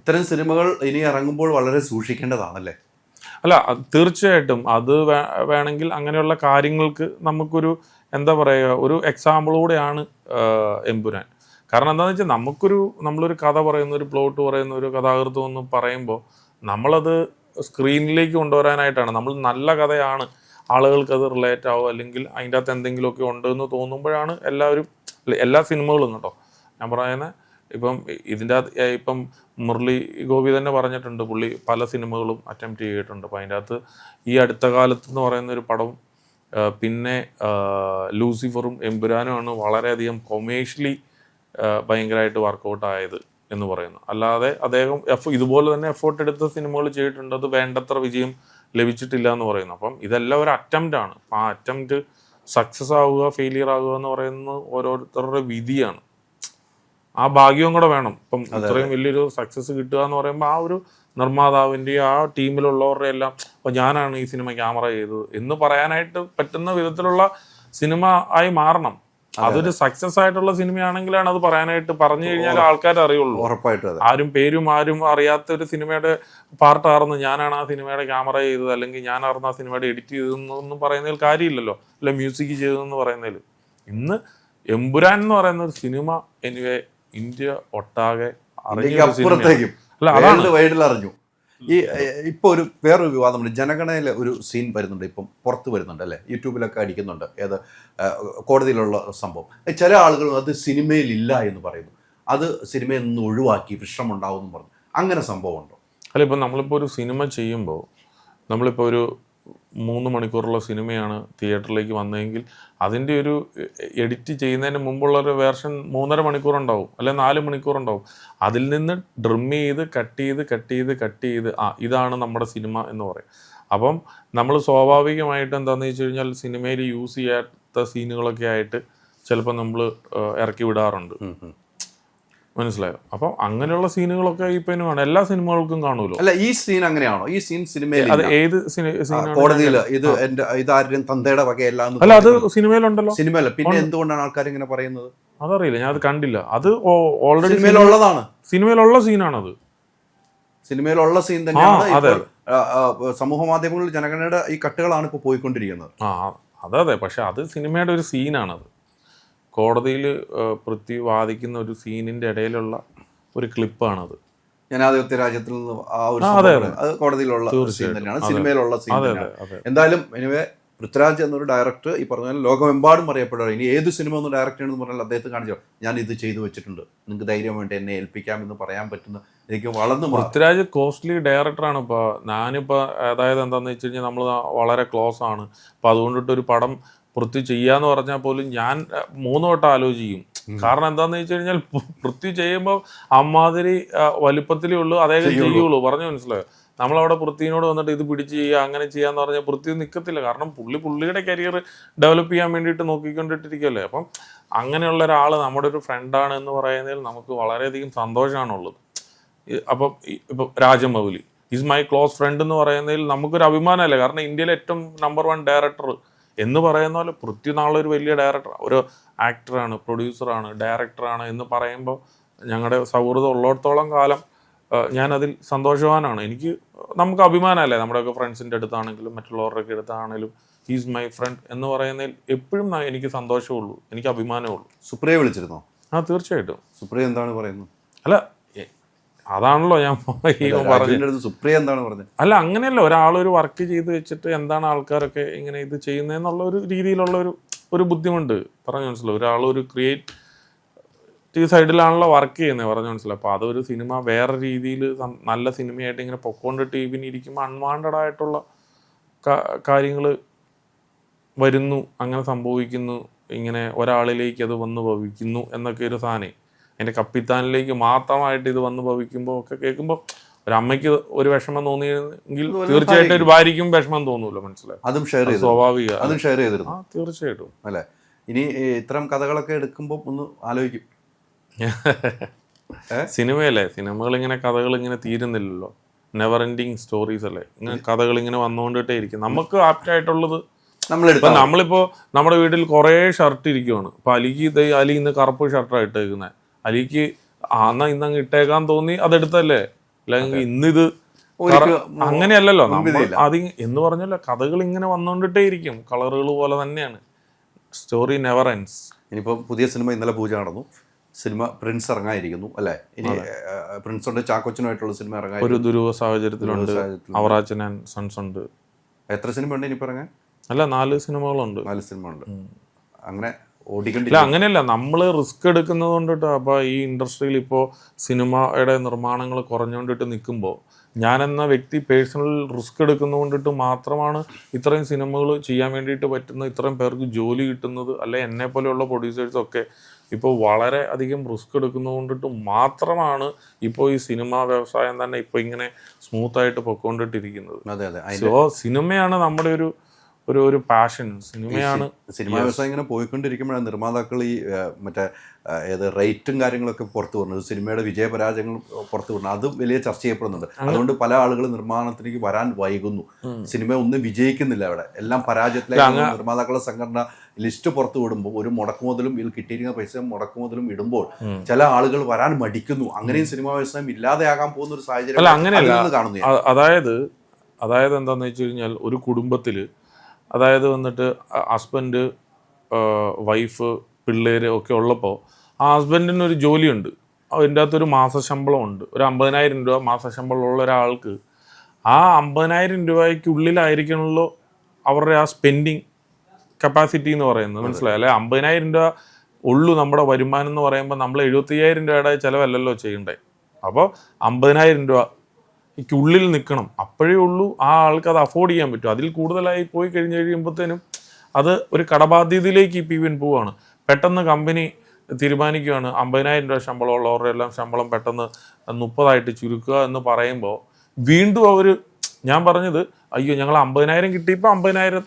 ഇത്തരം സിനിമകൾ ഇനി ഇറങ്ങുമ്പോൾ വളരെ സൂക്ഷിക്കേണ്ടതാണല്ലേ? അല്ല തീർച്ചയായിട്ടും. അത് വേണമെങ്കിൽ അങ്ങനെയുള്ള കാര്യങ്ങൾക്ക് നമുക്കൊരു എന്താ പറയുക ഒരു ആഹ്, എമ്പുരാൻ. കാരണം എന്താണെന്ന് വെച്ചാൽ നമുക്കൊരു നമ്മളൊരു കഥ പറയുന്ന ഒരു പ്ലോട്ട് പറയുന്ന ഒരു കഥാകൃതം എന്ന് പറയുമ്പോൾ നമ്മളത് സ്ക്രീനിലേക്ക് കൊണ്ടുവരാനായിട്ടാണ്. നമ്മൾ നല്ല കഥയാണ്. ആളുകൾക്ക് അത് റിലേറ്റ് ആവും അല്ലെങ്കിൽ അതിന്റെ അകത്ത് എന്തെങ്കിലുമൊക്കെ ഉണ്ടെന്ന് തോന്നുമ്പോഴാണ് എല്ലാവരും എല്ലാ സിനിമകളും കേട്ടോ ഞാൻ പറയുന്നത് ഇപ്പം ഇതിന്റെ അകത്ത് ഇപ്പം മുരളി ഗോപി തന്നെ പറഞ്ഞിട്ടുണ്ട് പുള്ളി പല സിനിമകളും അറ്റംപ്റ്റ് ചെയ്തിട്ടുണ്ട്. അപ്പം അതിന്റെ അകത്ത് ഈ അടുത്ത കാലത്ത് എന്ന് പറയുന്ന ഒരു പടം പിന്നെ ലൂസിഫറും എമ്പുരാനുമാണ് വളരെയധികം കൊമേഴ്ഷ്യലി ഭയങ്കരമായിട്ട് വർക്കൗട്ട് ആയത് എന്ന് പറയുന്നു അല്ലാതെ അദ്ദേഹം എഫ് ഇതുപോലെ തന്നെ എഫേർട്ട് എടുത്ത സിനിമകൾ ചെയ്തിട്ടുണ്ട് അത് വേണ്ടത്ര വിജയം ലഭിച്ചിട്ടില്ല എന്ന് പറയുന്നു അപ്പം ഇതെല്ലാം ഒരു അറ്റംപ്റ്റ് ആണ്. ആ അറ്റംപ്റ്റ് സക്സസ് ആവുക ഫെയിലിയർ ആവുക എന്ന് പറയുന്നത് ഓരോരുത്തരുടെ വിധിയാണ്. ആ ഭാഗ്യവും കൂടെ വേണം. ഇപ്പം ഇത്രയും വലിയൊരു സക്സസ് കിട്ടുക എന്ന് പറയുമ്പോൾ ആ ഒരു നിർമ്മാതാവിന്റെ ആ ടീമിലുള്ളവരുടെ എല്ലാം അപ്പൊ ഞാനാണ് ഈ സിനിമ ക്യാമറ ചെയ്തത് എന്ന് പറയാനായിട്ട് പറ്റുന്ന വിധത്തിലുള്ള സിനിമ ആയി മാറണം. അതൊരു സക്സസ് ആയിട്ടുള്ള സിനിമയാണെങ്കിലാണ് അത് പറയാനായിട്ട് പറഞ്ഞു കഴിഞ്ഞാൽ ആൾക്കാർ അറിയുള്ളൂ. ഉറപ്പായിട്ടും ആരും പേരും ആരും അറിയാത്ത ഒരു സിനിമയുടെ പാർട്ടാർന്ന് ഞാനാണ് ആ സിനിമയുടെ ക്യാമറ ചെയ്തത് അല്ലെങ്കിൽ ഞാനാർന്ന് ആ സിനിമയുടെ എഡിറ്റ് ചെയ്തതെന്നൊന്നും പറയുന്നതിൽ കാര്യമില്ലല്ലോ. അല്ല മ്യൂസിക് ചെയ്തതെന്ന് പറയുന്നതിൽ. ഇന്ന് എമ്പുരാൻ എന്ന് പറയുന്ന ഒരു സിനിമ എനിവേ ഇന്ത്യ ഒട്ടാകെ അപ്പുറത്തേക്കും. വൈഡിൽ അറിഞ്ഞു. ഈ ഇപ്പൊ ഒരു വേറൊരു വിവാദമുണ്ട് ജനഗണയിലെ ഒരു സീൻ വരുന്നുണ്ട് ഇപ്പം പുറത്ത് വരുന്നുണ്ട് അല്ലേ? യൂട്യൂബിലൊക്കെ അടിക്കുന്നുണ്ട്. ഏത് കോടതിയിലുള്ള സംഭവം. ചില ആളുകൾ അത് സിനിമയിൽ ഇല്ല എന്ന് പറയുന്നു. അത് സിനിമയിൽ നിന്ന് ഒഴിവാക്കി വിഷമുണ്ടാവും എന്ന് പറഞ്ഞു. അങ്ങനെ സംഭവമുണ്ടോ അല്ല ഇപ്പം നമ്മളിപ്പോൾ ഒരു സിനിമ ചെയ്യുമ്പോൾ നമ്മളിപ്പോൾ ഒരു മൂന്ന് മണിക്കൂറുള്ള സിനിമയാണ് തിയേറ്ററിലേക്ക് വന്നതെങ്കിൽ അതിന്റെ ഒരു എഡിറ്റ് ചെയ്യുന്നതിന് മുമ്പുള്ള ഒരു വേർഷൻ മൂന്നര മണിക്കൂറുണ്ടാവും അല്ലെ നാല് മണിക്കൂറുണ്ടാവും. അതിൽ നിന്ന് ഡ്രിം ചെയ്ത് കട്ട് ചെയ്ത് കട്ട് ചെയ്ത് കട്ട് ചെയ്ത് ആ ഇതാണ് നമ്മുടെ സിനിമ എന്ന് പറയും. അപ്പം നമ്മൾ സ്വാഭാവികമായിട്ട് എന്താണെന്ന് വെച്ച് കഴിഞ്ഞാൽ സിനിമയിൽ യൂസ് ചെയ്യാത്ത സീനുകളൊക്കെ ആയിട്ട് ചിലപ്പോൾ നമ്മൾ ഇറക്കി വിടാറുണ്ട്. മനസ്സിലായോ? അപ്പൊ അങ്ങനെയുള്ള സീനുകളൊക്കെ ഇപ്പം വേണം എല്ലാ സിനിമകൾക്കും കാണുമല്ലോ. അല്ല ഈ സീൻ അങ്ങനെയാണോ? ഈ സീൻ സിനിമയിൽ അത് ഏത് കോടതിയിൽ ഇത് എന്റെ ഇതാരും തന്തയുടെ വകയല്ല അല്ല അത് സിനിമയിലുണ്ടല്ലോ. സിനിമയല്ല പിന്നെ എന്തുകൊണ്ടാണ് ആൾക്കാർ ഇങ്ങനെ പറയുന്നത്? അതറിയില്ല ഞാൻ അത് കണ്ടില്ല. അത് ഓൾറെഡി സിനിമയിലുള്ളതാണ്. സിനിമയിലുള്ള സീനാണത്. സിനിമയിലുള്ള സീൻ തന്നെയാണ് സമൂഹ മാധ്യമങ്ങളിൽ ജനഗണയുടെ ഈ കട്ടുകളാണ് ഇപ്പോൾ പോയിക്കൊണ്ടിരിക്കുന്നത്. ആ അതെ അതെ. പക്ഷെ അത് സിനിമയുടെ ഒരു സീനാണത്. കോടതിയിൽ പൃഥ്വി വാദിക്കുന്ന ഒരു സീനിന്റെ ഇടയിലുള്ള ഒരു ക്ലിപ്പാണത്. ജനാധിപത്യ രാജ്യത്തിൽ നിന്ന് ആ ഒരു അത് കോടതിയിലുള്ള സീൻ തന്നെയാണ്. സിനിമയിലുള്ള സീൻ തന്നെയാണ്. എന്തായാലും എനിവേ പൃഥ്വിരാജ് എന്നൊരു ഡയറക്ടർ ഈ പറഞ്ഞ ലോകമെമ്പാടും അറിയപ്പെടുക ഇനി ഏത് സിനിമ ഒന്ന് ഡയറക്ടർ ചെയ്യണമെന്ന് പറഞ്ഞാൽ അദ്ദേഹത്തെ കാണിച്ചു. ഞാൻ ഇത് ചെയ്തു വെച്ചിട്ടുണ്ട്. നിങ്ങൾക്ക് ധൈര്യം വേണ്ടി എന്നെ ഏൽപ്പിക്കാമെന്ന് പറയാൻ പറ്റുന്ന എനിക്ക് വളർന്നു പൃഥ്വിരാജ് കോസ്റ്റ്ലി ഡയറക്ടറാണ് ഇപ്പോൾ ഞാനിപ്പോൾ അതായത് എന്താണെന്ന് വെച്ച് കഴിഞ്ഞാൽ നമ്മൾ വളരെ ക്ലോസ് ആണ്. അപ്പോൾ അതുകൊണ്ടിട്ട് ഒരു പടം പൃഥ്വി ചെയ്യാന്ന് പറഞ്ഞാൽ പോലും ഞാൻ മൂന്ന് വട്ടം ആലോചിക്കും. കാരണം എന്താന്ന് വെച്ച് കഴിഞ്ഞാൽ പൃഥ്വി ചെയ്യുമ്പോൾ അമ്മാതിരി വലിപ്പത്തിലേ ഉള്ളൂ അദ്ദേഹം ചെയ്യുള്ളൂ. പറഞ്ഞു മനസ്സിലായോ? നമ്മളവിടെ പൃഥ്വിനോട് വന്നിട്ട് ഇത് പിടിച്ച് ചെയ്യുക അങ്ങനെ ചെയ്യാന്ന് പറഞ്ഞാൽ പൃഥ്വി നിൽക്കത്തില്ല കാരണം പുള്ളി പുള്ളിയുടെ കരിയർ ഡെവലപ്പ് ചെയ്യാൻ വേണ്ടിയിട്ട് നോക്കിക്കൊണ്ടിട്ടിരിക്കുകയല്ലേ അപ്പം അങ്ങനെയുള്ള ഒരാൾ നമ്മുടെ ഒരു ഫ്രണ്ടാണ് എന്ന് പറയുന്നതിൽ നമുക്ക് വളരെയധികം സന്തോഷമാണുള്ളത്. അപ്പം ഇപ്പം Rajamouli is my close friend എന്ന് പറയുന്നതിൽ നമുക്കൊരു അഭിമാനമല്ലേ? കാരണം ഇന്ത്യയിലെ ഏറ്റവും നമ്പർ വൺ ഡയറക്ടർ എന്ന് പറയുന്ന പോലെ പൃഥ്വിനാൾ ഒരു വലിയ ഡയറക്ടർ ഒരു ആക്ടറാണ് പ്രൊഡ്യൂസറാണ് ഡയറക്ടറാണ് എന്ന് പറയുമ്പോൾ ഞങ്ങളുടെ സൗഹൃദം ഉള്ളിടത്തോളം കാലം ഞാനതിൽ സന്തോഷവാനാണ്. എനിക്ക് നമുക്ക് അഭിമാനമല്ലേ? നമ്മുടെയൊക്കെ ഫ്രണ്ട്സിന്റെ അടുത്താണെങ്കിലും മറ്റുള്ളവരുടെയൊക്കെ അടുത്താണെങ്കിലും ഹീസ് മൈ ഫ്രണ്ട് എന്ന് പറയുന്നതിൽ എപ്പോഴും എനിക്ക് സന്തോഷമുള്ളൂ എനിക്ക് അഭിമാനമുള്ളൂ സുപ്രിയെ വിളിച്ചിരുന്നോ? ആ തീർച്ചയായിട്ടും. സുപ്രിയ എന്താണ് പറയുന്നത്? അല്ല അതാണല്ലോ ഞാൻ പറഞ്ഞത്. സുപ്രിയ എന്താണ് പറഞ്ഞത്? അല്ല അങ്ങനെയല്ല. ഒരാൾ ഒരു വർക്ക് ചെയ്ത് വെച്ചിട്ട് എന്താണ് ആൾക്കാരൊക്കെ ഇങ്ങനെ ഇത് ചെയ്യുന്നതെന്നുള്ള ഒരു രീതിയിലുള്ള ഒരു ഒരു ബുദ്ധിമുട്ട് പറഞ്ഞു മനസ്സിലാവും ഒരാൾ ഒരു ക്രിയേറ്റ് സൈഡിലാണല്ലോ വർക്ക് ചെയ്യുന്നത് പറഞ്ഞു മനസ്സിലാവും അപ്പോൾ അതൊരു സിനിമ വേറെ രീതിയിൽ നല്ല സിനിമയായിട്ട് ഇങ്ങനെ പൊക്കോണ്ട് ടി വിന് ഇരിക്കുമ്പോൾ അൺവാണ്ടഡ് ആയിട്ടുള്ള കാര്യങ്ങൾ വരുന്നു അങ്ങനെ സംഭവിക്കുന്നു ഇങ്ങനെ ഒരാളിലേക്ക് അത് വന്ന് ഭവിക്കുന്നു എന്നൊക്കെ ഒരു സാധനം. എന്റെ കപ്പിത്താനിലേക്ക് മാത്രമായിട്ട് ഇത് വന്ന് ഭവിക്കുമ്പോൾ ഒക്കെ കേൾക്കുമ്പോൾ ഒരു അമ്മയ്ക്ക് ഒരു വിഷമം തോന്നിയെങ്കിൽ തീർച്ചയായിട്ടും ഒരു ഭാര്യയ്ക്കും വിഷമം തോന്നൂല്ലോ മനസ്സിലായി? അതും ഷെയർ ചെയ്തു. സ്വാഭാവിക. അതും ഷെയർ ചെയ്തിരുന്നു. തീർച്ചയായിട്ടും. അല്ലേ? ഇനി ഇത്തരം കഥകളൊക്കെ എടുക്കുമ്പോൾ ഒന്ന് ആലോചിക്കും. സിനിമയല്ലേ? സിനിമകൾ ഇങ്ങനെ കഥകൾ ഇങ്ങനെ തീരുന്നില്ലല്ലോ. നെവർ എൻഡിങ് സ്റ്റോറീസ് അല്ലേ? ഇങ്ങനെ കഥകൾ ഇങ്ങനെ വന്നുകൊണ്ടിട്ടേ ഇരിക്കും. നമുക്ക് ആപ്റ്റ് ആയിട്ടുള്ളത് നമ്മളിപ്പോ നമ്മുടെ വീട്ടിൽ കുറേ ഷർട്ട് ഇരിക്കുവാണ്. അപ്പൊ അലിക്ക് അലി ഇന്ന് കറുപ്പ് ഷർട്ടാണ് ഇട്ടേക്കുന്നത് അലിക്ക് ആന്നാ ഇന്നങ്ങ് ഇട്ടേക്കാൻ തോന്നി അതെടുത്തല്ലേ? അല്ലെങ്കിൽ ഇന്നിത് അങ്ങനെയല്ലല്ലോ അത് എന്ന് പറഞ്ഞല്ലോ കഥകൾ ഇങ്ങനെ വന്നുകൊണ്ടിട്ടേ ഇരിക്കും കളറുകൾ പോലെ തന്നെയാണ്. സ്റ്റോറി നെവർ എൻസ് ഇനിയിപ്പോൾ പുതിയ സിനിമ ഇന്നലെ പൂജ നടന്നു. സിനിമ പ്രിൻസ് ഇറങ്ങായിരിക്കുന്നു അല്ലേ? ഇനി പ്രിൻസ് ഉണ്ട് ചാക്കോച്ചനുമായിട്ടുള്ള സിനിമ ഇറങ്ങാൻ ഒരു ദുരൂഹ സാഹചര്യത്തിലുണ്ട്. അവറാച്ചൻ ആൻഡ് സൺസ് ഉണ്ട് എത്ര സിനിമ ഉണ്ട് ഇനി ഇറങ്ങാൻ? അല്ല നാല് സിനിമകളുണ്ട്. നാല് സിനിമ ഉണ്ട് അങ്ങനെ ഓടിക്കണ്ടില്ല അങ്ങനെയല്ല. നമ്മൾ റിസ്ക് എടുക്കുന്നത് കൊണ്ടിട്ട് അപ്പോൾ ഈ ഇൻഡസ്ട്രിയിൽ ഇപ്പോൾ സിനിമയുടെ നിർമ്മാണങ്ങൾ കുറഞ്ഞുകൊണ്ടിട്ട് നിൽക്കുമ്പോൾ ഞാനെന്ന വ്യക്തി പേഴ്സണൽ റിസ്ക് എടുക്കുന്നത് കൊണ്ടിട്ട് മാത്രമാണ് ഇത്രയും സിനിമകൾ ചെയ്യാൻ വേണ്ടിയിട്ട് പറ്റുന്ന ഇത്രയും പേർക്ക് ജോലി കിട്ടുന്നത് അല്ലെ എന്നെ പോലെയുള്ള പ്രൊഡ്യൂസേഴ്സൊക്കെ ഇപ്പോൾ വളരെ അധികം റിസ്ക് എടുക്കുന്നത് കൊണ്ടിട്ട് മാത്രമാണ് ഇപ്പോൾ ഈ സിനിമാ വ്യവസായം തന്നെ ഇപ്പോൾ ഇങ്ങനെ സ്മൂത്തായിട്ട് പൊക്കോണ്ടിട്ടിരിക്കുന്നത്. അതെ അതെ. സോ സിനിമയാണ് നമ്മുടെ ഒരു ഒരു ഒരു പാഷൻ സിനിമയാണ് സിനിമ വ്യവസായം ഇങ്ങനെ പോയിക്കൊണ്ടിരിക്കുമ്പോഴാണ് നിർമ്മാതാക്കൾ ഈ മറ്റേ ഏത് റേറ്റും കാര്യങ്ങളൊക്കെ പുറത്തു വരുന്നത് സിനിമയുടെ വിജയപരാജയങ്ങൾ പുറത്തു വരുന്നത് അതും വലിയ ചർച്ച ചെയ്യപ്പെടുന്നുണ്ട്. അതുകൊണ്ട് പല ആളുകൾ നിർമ്മാണത്തിലേക്ക് വരാൻ വൈകുന്നു. സിനിമ ഒന്നും വിജയിക്കുന്നില്ല അവിടെ. എല്ലാം പരാജയത്തിലേക്ക് നിർമ്മാതാക്കളുടെ സംഘടന ലിസ്റ്റ് പുറത്തു വിടുമ്പോൾ ഒരു മുടക്കു മുതലും ഇതിൽ കിട്ടിയിരിക്കുന്ന പൈസ മുടക്കു മുതലും ഇടുമ്പോൾ ചില ആളുകൾ വരാൻ മടിക്കുന്നു. അങ്ങനെയും സിനിമാ വ്യവസായം ഇല്ലാതെയാകാൻ പോകുന്ന ഒരു സാഹചര്യം അങ്ങനെയല്ല. കാണുന്നു അതായത് അതായത് എന്താന്ന് വെച്ച് കഴിഞ്ഞാൽ ഒരു കുടുംബത്തിൽ അതായത് വന്നിട്ട് ഹസ്ബൻഡ് വൈഫ് പിള്ളേർ ഒക്കെ ഉള്ളപ്പോൾ ആ ഹസ്ബൻഡിന് ഒരു ജോലിയുണ്ട്. അതിന്റെ അകത്തൊരു മാസശമ്പളം ഉണ്ട്. ഒരു അമ്പതിനായിരം രൂപ മാസശമ്പളം ഉള്ള ഒരാൾക്ക് ആ അമ്പതിനായിരം രൂപയ്ക്കുള്ളിലായിരിക്കണമല്ലോ അവരുടെ ആ സ്പെൻഡിങ് കപ്പാസിറ്റി എന്ന് പറയുന്നത്. മനസ്സിലായി? അല്ലെ അമ്പതിനായിരം രൂപ ഉള്ളു നമ്മുടെ വരുമാനം എന്ന് പറയുമ്പോൾ നമ്മൾ എഴുപത്തയ്യായിരം രൂപയുടെ ചിലവല്ലല്ലോ ചെയ്യണ്ടേ. അപ്പോൾ അമ്പതിനായിരം രൂപ ഉള്ളിൽ നിൽക്കണം. അപ്പോഴേ ഉള്ളൂ ആ ആൾക്ക് അത് അഫോർഡ് ചെയ്യാൻ പറ്റും. അതിൽ കൂടുതലായി പോയി കഴിഞ്ഞ് കഴിയുമ്പോഴത്തേനും അത് ഒരു കടബാധ്യതയിലേക്ക് ഈ പി വിൻ പോവാണ്. പെട്ടെന്ന് കമ്പനി തീരുമാനിക്കുകയാണ്. അമ്പതിനായിരം രൂപ ശമ്പളം ഉള്ളവരുടെ എല്ലാം ശമ്പളം പെട്ടെന്ന് മുപ്പതായിട്ട് ചുരുക്കുക എന്ന് പറയുമ്പോൾ വീണ്ടും അവർ ഞാൻ പറഞ്ഞത് അയ്യോ ഞങ്ങൾ അമ്പതിനായിരം കിട്ടിയപ്പോൾ അമ്പതിനായിരം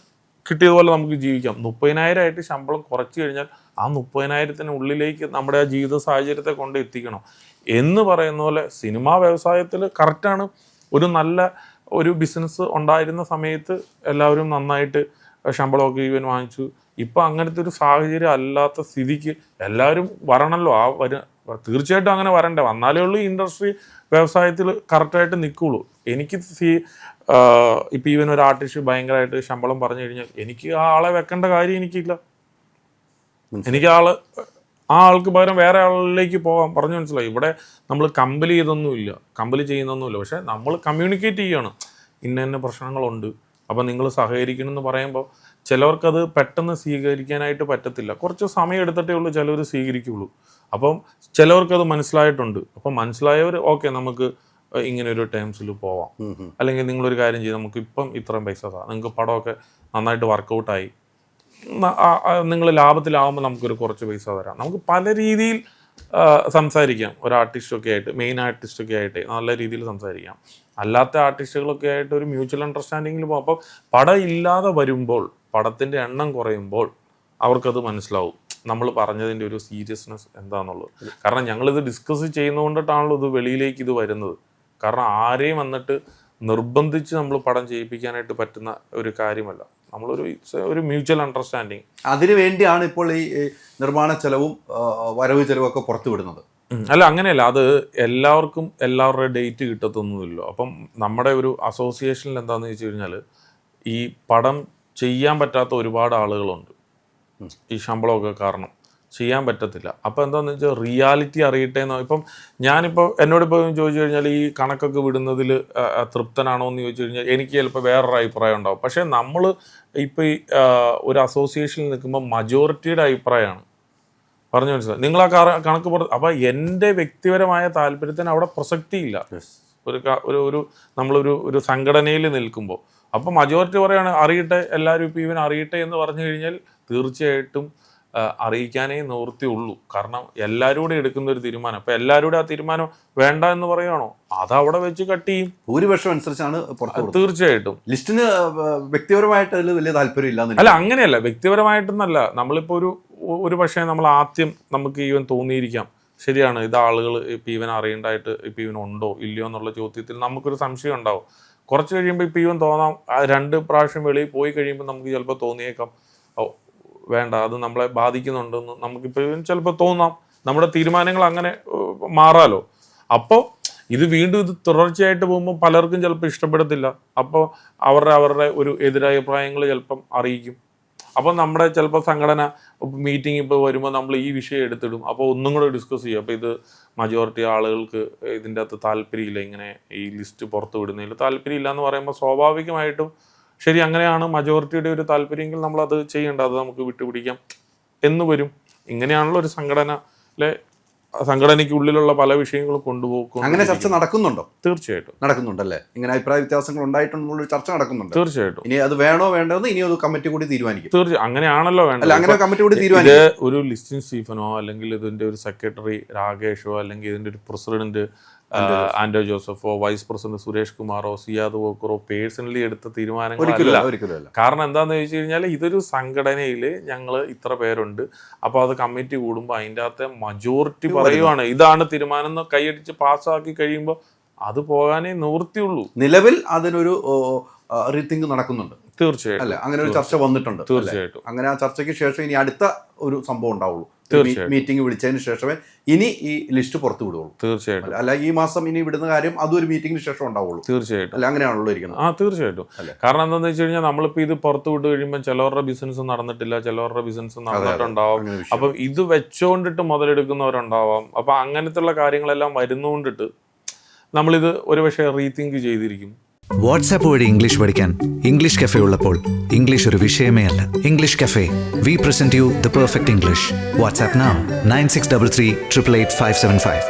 കിട്ടിയതുപോലെ നമുക്ക് ജീവിക്കാം. മുപ്പതിനായിരം ആയിട്ട് ശമ്പളം കുറച്ച് കഴിഞ്ഞാൽ ആ മുപ്പതിനായിരത്തിന് ഉള്ളിലേക്ക് നമ്മുടെ ആ ജീവിത സാഹചര്യത്തെ കൊണ്ട് എത്തിക്കണം. എന്ന് പറയുന്ന പോലെ സിനിമാ വ്യവസായത്തിൽ കറക്റ്റാണ് ഒരു നല്ല ഒരു ബിസിനസ് ഉണ്ടായിരുന്ന സമയത്ത് എല്ലാവരും നന്നായിട്ട് ശമ്പളമൊക്കെ ഈവൻ വാങ്ങിച്ചു. ഇപ്പം അങ്ങനത്തെ ഒരു സാഹചര്യം അല്ലാത്ത സ്ഥിതിക്ക് എല്ലാവരും വരണമല്ലോ ആ വര തീർച്ചയായിട്ടും അങ്ങനെ വരണ്ടേ. വന്നാലേ ഉള്ളൂ ഇൻഡസ്ട്രി വ്യവസായത്തിൽ കറക്റ്റായിട്ട് നിൽക്കുള്ളൂ. എനിക്ക് സി ഇപ്പം ഈവൻ ഒരു ആർട്ടിസ്റ്റ് ഭയങ്കരമായിട്ട് ശമ്പളം പറഞ്ഞു കഴിഞ്ഞാൽ എനിക്ക് ആ ആളെ വെക്കേണ്ട കാര്യം എനിക്കില്ല. എനിക്ക് ആൾ ആ ആൾക്ക് പകരം വേറെ ആളിലേക്ക് പോകാം പറഞ്ഞു മനസ്സിലായി. ഇവിടെ നമ്മൾ കമ്പൽ ചെയ്തൊന്നുമില്ല. കമ്പലി ചെയ്യുന്നൊന്നുമില്ല. പക്ഷെ നമ്മൾ കമ്മ്യൂണിക്കേറ്റ് ചെയ്യണം. ഇന്ന ഇന്ന പ്രശ്നങ്ങളുണ്ട്. അപ്പം നിങ്ങൾ സഹകരിക്കണം എന്ന് പറയുമ്പോൾ ചിലവർക്കത് പെട്ടെന്ന് സ്വീകരിക്കാനായിട്ട് പറ്റത്തില്ല. കുറച്ച് സമയം എടുത്തിട്ടേ ഉള്ളൂ ചിലവർ സ്വീകരിക്കുള്ളൂ. അപ്പം ചിലവർക്കത് മനസ്സിലായിട്ടുണ്ട്. അപ്പം മനസ്സിലായവർ ഓക്കെ നമുക്ക് ഇങ്ങനെ ഒരു ടേംസിൽ പോവാം. അല്ലെങ്കിൽ നിങ്ങളൊരു കാര്യം ചെയ്ത് നമുക്ക് ഇപ്പം ഇത്രയും പൈസ നിങ്ങൾക്ക് പടമൊക്കെ നന്നായിട്ട് വർക്കൗട്ടായി നിങ്ങൾ ലാഭത്തിലാവുമ്പോൾ നമുക്കൊരു കുറച്ച് പൈസ തരാം. നമുക്ക് പല രീതിയിൽ സംസാരിക്കാം. ഒരു ആർട്ടിസ്റ്റൊക്കെ ആയിട്ട് മെയിൻ ആർട്ടിസ്റ്റൊക്കെ ആയിട്ട് നല്ല രീതിയിൽ സംസാരിക്കാം. അല്ലാത്ത ആർട്ടിസ്റ്റുകളൊക്കെ ആയിട്ട് ഒരു മ്യൂച്വൽ അണ്ടർസ്റ്റാൻഡിങ്ങിൽ പോകും അപ്പോൾ പടം ഇല്ലാതെ വരുമ്പോൾ പടത്തിന്റെ എണ്ണം കുറയുമ്പോൾ അവർക്കത് മനസ്സിലാവും. നമ്മൾ പറഞ്ഞതിന്റെ ഒരു സീരിയസ്നെസ് എന്താണെന്നുള്ളത് കാരണം ഞങ്ങളിത് ഡിസ്കസ് ചെയ്യുന്നതുകൊണ്ടിട്ടാണല്ലോ ഇത് വെളിയിലേക്ക് ഇത് വരുന്നത്. കാരണം ആരെയും വന്നിട്ട് നിർബന്ധിച്ച് നമ്മൾ പടം ചെയ്യിപ്പിക്കാനായിട്ട് പറ്റുന്ന ഒരു കാര്യമല്ല. നമ്മളൊരു ഒരു മ്യൂച്വൽ അണ്ടർസ്റ്റാൻഡിങ് അതിനു വേണ്ടിയാണ് ഇപ്പോൾ ഈ നിർമ്മാണ ചെലവും വരവ് ചെലവും ഒക്കെ പുറത്തു വിടുന്നത്. അല്ല അങ്ങനെയല്ല. അത് എല്ലാവർക്കും എല്ലാവരുടെ ഡേറ്റ് കിട്ടത്തൊന്നുമില്ലല്ലോ. അപ്പം നമ്മുടെ ഒരു അസോസിയേഷനിൽ എന്താണെന്ന് വെച്ച് കഴിഞ്ഞാൽ ഈ പടം ചെയ്യാൻ പറ്റാത്ത ഒരുപാട് ആളുകളുണ്ട്. ഈ ശമ്പളമൊക്കെ കാരണം. ചെയ്യാൻ പറ്റത്തില്ല. അപ്പോൾ എന്താണെന്ന് വെച്ചാൽ റിയാലിറ്റി അറിയട്ടെ എന്ന് ഇപ്പം ഞാനിപ്പോൾ എന്നോട് ഇപ്പോൾ ചോദിച്ചു കഴിഞ്ഞാൽ ഈ കണക്കൊക്കെ വിടുന്നതിൽ തൃപ്തനാണോ എന്ന് ചോദിച്ചു കഴിഞ്ഞാൽ എനിക്ക് ചിലപ്പോൾ വേറൊരു അഭിപ്രായം ഉണ്ടാവും. പക്ഷേ നമ്മൾ ഇപ്പോൾ ഈ ഒരു അസോസിയേഷനിൽ നിൽക്കുമ്പോൾ മജോറിറ്റിയുടെ അഭിപ്രായമാണ്. പറഞ്ഞു മനസ്സിലായി? നിങ്ങൾ ആ കണക്ക് പുറത്ത് അപ്പോൾ എന്റെ വ്യക്തിപരമായ താല്പര്യത്തിന് അവിടെ പ്രസക്തിയില്ല. ഒരു ഒരു ഒരു നമ്മളൊരു ഒരു സംഘടനയിൽ നിൽക്കുമ്പോൾ അപ്പോൾ മജോറിറ്റി പറയുകയാണ് അറിയട്ടെ എല്ലാവരും ഇപ്പോൾ ഇവൻ അറിയട്ടെ എന്ന് പറഞ്ഞു കഴിഞ്ഞാൽ തീർച്ചയായിട്ടും അറിയിക്കാനേ നിവൃത്തിയുള്ളൂ കാരണം എല്ലാവരും കൂടെ എടുക്കുന്ന ഒരു തീരുമാനം. അപ്പൊ എല്ലാവരും കൂടെ ആ തീരുമാനം വേണ്ട എന്ന് പറയുകയാണോ അത് അവിടെ വെച്ച് കട്ട് ചെയ്യും. ഭൂരിപക്ഷം അനുസരിച്ചാണ് തീർച്ചയായിട്ടും. ലിസ്റ്റിന് വ്യക്തിപരമായിട്ട് അതിൽ വലിയ താല്പര്യം അല്ല അങ്ങനെയല്ല. വ്യക്തിപരമായിട്ടൊന്നല്ല. നമ്മളിപ്പോ ഒരു ഒരു പക്ഷേ നമ്മൾ ആദ്യം നമുക്ക് ഈവൻ തോന്നിയിരിക്കാം. ശരിയാണ് ഇത് ആളുകൾ ഇപ്പം ഇവൻ അറിയണ്ടായിട്ട് ഇപ്പം ഇവൻ ഉണ്ടോ ഇല്ലയോ എന്നുള്ള ചോദ്യത്തിൽ നമുക്കൊരു സംശയം ഉണ്ടാവും. കുറച്ച് കഴിയുമ്പോൾ ഇപ്പം ഇവൻ തോന്നാം. രണ്ട് പ്രാവശ്യം വെളിയിൽ പോയി കഴിയുമ്പോൾ നമുക്ക് ചിലപ്പോൾ തോന്നിയേക്കാം. ഓ വേണ്ട അത് നമ്മളെ ബാധിക്കുന്നുണ്ടെന്ന് നമുക്കിപ്പോൾ ഈവൻ ചിലപ്പോൾ തോന്നാം. നമ്മുടെ തീരുമാനങ്ങൾ അങ്ങനെ മാറാലോ. അപ്പോൾ ഇത് വീണ്ടും ഇത് തുടർച്ചയായിട്ട് പോകുമ്പോൾ പലർക്കും ചിലപ്പോൾ ഇഷ്ടപ്പെടത്തില്ല. അപ്പോൾ അവരുടെ അവരുടെ ഒരു എതിരഭിപ്രായങ്ങൾ ചിലപ്പം അറിയിക്കും. അപ്പോൾ നമ്മുടെ ചിലപ്പോൾ സംഘടന മീറ്റിംഗ് ഇപ്പോൾ വരുമ്പോൾ നമ്മൾ ഈ വിഷയം എടുത്തിടും. അപ്പോൾ ഒന്നും കൂടെ ഡിസ്കസ് ചെയ്യും. അപ്പോൾ ഇത് മജോറിറ്റി ആളുകൾക്ക് ഇതിന്റെ അകത്ത് താല്പര്യമില്ല. ഇങ്ങനെ ഈ ലിസ്റ്റ് പുറത്ത് വിടുന്നതിൽ താല്പര്യമില്ല എന്ന് പറയുമ്പോൾ സ്വാഭാവികമായിട്ടും ശരി അങ്ങനെയാണ് മജോറിറ്റിയുടെ ഒരു താല്പര്യമെങ്കിൽ നമ്മൾ അത് ചെയ്യേണ്ട അത് നമുക്ക് വിട്ടുപിടിക്കാം എന്ന് വരും. ഇങ്ങനെയാണല്ലോ ഒരു സംഘടനയിലെ സംഘടനയ്ക്കുള്ളിലുള്ള പല വിഷയങ്ങളും കൊണ്ടുപോകും. അങ്ങനെ ചർച്ച നടക്കുന്നുണ്ടോ? തീർച്ചയായിട്ടും. നടക്കുന്നുണ്ടല്ലേ? ഇങ്ങനെ അഭിപ്രായ വ്യത്യാസങ്ങൾ ഉണ്ടായിട്ടുള്ള ചർച്ച നടക്കുന്നുണ്ട്. തീർച്ചയായിട്ടും. ഇനി അത് വേണോ വേണ്ടോ എന്ന് ഇനി ഒരു കമ്മിറ്റി കൂടി തീരുമാനിക്കും. തീർച്ചയായും അങ്ങനെയാണല്ലോ അല്ല വേണ്ടത് അങ്ങനെ കമ്മിറ്റി കൂടി തീരുമാനിക്കും. ഒരു ലിസ്റ്റിൻ സ്റ്റീഫനോ അല്ലെങ്കിൽ ഇതിന്റെ ഒരു സെക്രട്ടറി രാകേഷോ അല്ലെങ്കിൽ ഇതിന്റെ ഒരു പ്രസിഡന്റ് ആൻഡോ ജോസഫോ. വൈസ് പ്രസിഡന്റ് സുരേഷ് കുമാറോ സിയാദ് വോക്കറോ പേഴ്സണലി എടുത്ത തീരുമാനങ്ങൾ തീരുമാനങ്ങളല്ല കാരണം എന്താന്ന് ചോദിച്ചു കഴിഞ്ഞാൽ ഇതൊരു സംഘടനയിൽ ഞങ്ങൾ ഇത്ര പേരുണ്ട്. അപ്പോൾ അത് കമ്മിറ്റി കൂടുമ്പോൾ അതിന്റെ അകത്തെ മജോറിറ്റി പറയുവാണ്. ഇതാണ് തീരുമാനം എന്ന് കൈയടിച്ച് പാസ്സാക്കി കഴിയുമ്പോൾ അത് പോകാനേ നിവൃത്തിയുള്ളൂ. നിലവിൽ അതിനൊരു റീതിങ്ക് നടക്കുന്നുണ്ട്. തീർച്ചയായിട്ടും. അല്ല? അങ്ങനെ ഒരു ചർച്ച വന്നിട്ടുണ്ട്? തീർച്ചയായിട്ടും. അങ്ങനെ ആ ചർച്ചയ്ക്ക് ശേഷം ഇനി അടുത്ത ഒരു സംഭവം ഉണ്ടാവുള്ളൂ. മീറ്റിംഗ് വിളിച്ചതിന് ശേഷമേ ഇനി ഈ ലിസ്റ്റ് പുറത്തു വിടുകയുള്ളൂ. തീർച്ചയായിട്ടും. അല്ല, ഈ മാസം ഇനി വിടുന്ന കാര്യം അതും ഒരു മീറ്റിംഗിന് ശേഷം ഉണ്ടാവുള്ളൂ. തീർച്ചയായിട്ടും. അല്ല അങ്ങനെയാണല്ലോ ഇരിക്കുന്നത്. ആ തീർച്ചയായിട്ടും? കാരണം എന്താണെന്ന് വെച്ച് കഴിഞ്ഞാൽ നമ്മളിപ്പോൾ ഇത് പുറത്തു വിട്ട് കഴിയുമ്പോൾ ചിലവരുടെ ബിസിനസ് നടന്നിട്ടില്ല ചിലവരുടെ ബിസിനസ് നടന്നിട്ടുണ്ടാവും. അപ്പം ഇത് വെച്ചുകൊണ്ടിട്ട് മുതലെടുക്കുന്നവരുണ്ടാവാം. അപ്പം അങ്ങനത്തെ കാര്യങ്ങളെല്ലാം വരുന്നുകൊണ്ടിട്ട് നമ്മളിത് ഒരുപക്ഷെ റീതിങ്ക് ചെയ്തിരിക്കും. വാട്സാപ്പ് വഴി ഇംഗ്ലീഷ് പഠിക്കാൻ ഇംഗ്ലീഷ് കഫേ ഉള്ളപ്പോൾ ഇംഗ്ലീഷ് ഒരു വിഷയമേ അല്ല. English cafe we present you the perfect English WhatsApp nine six double three triple eight five seven five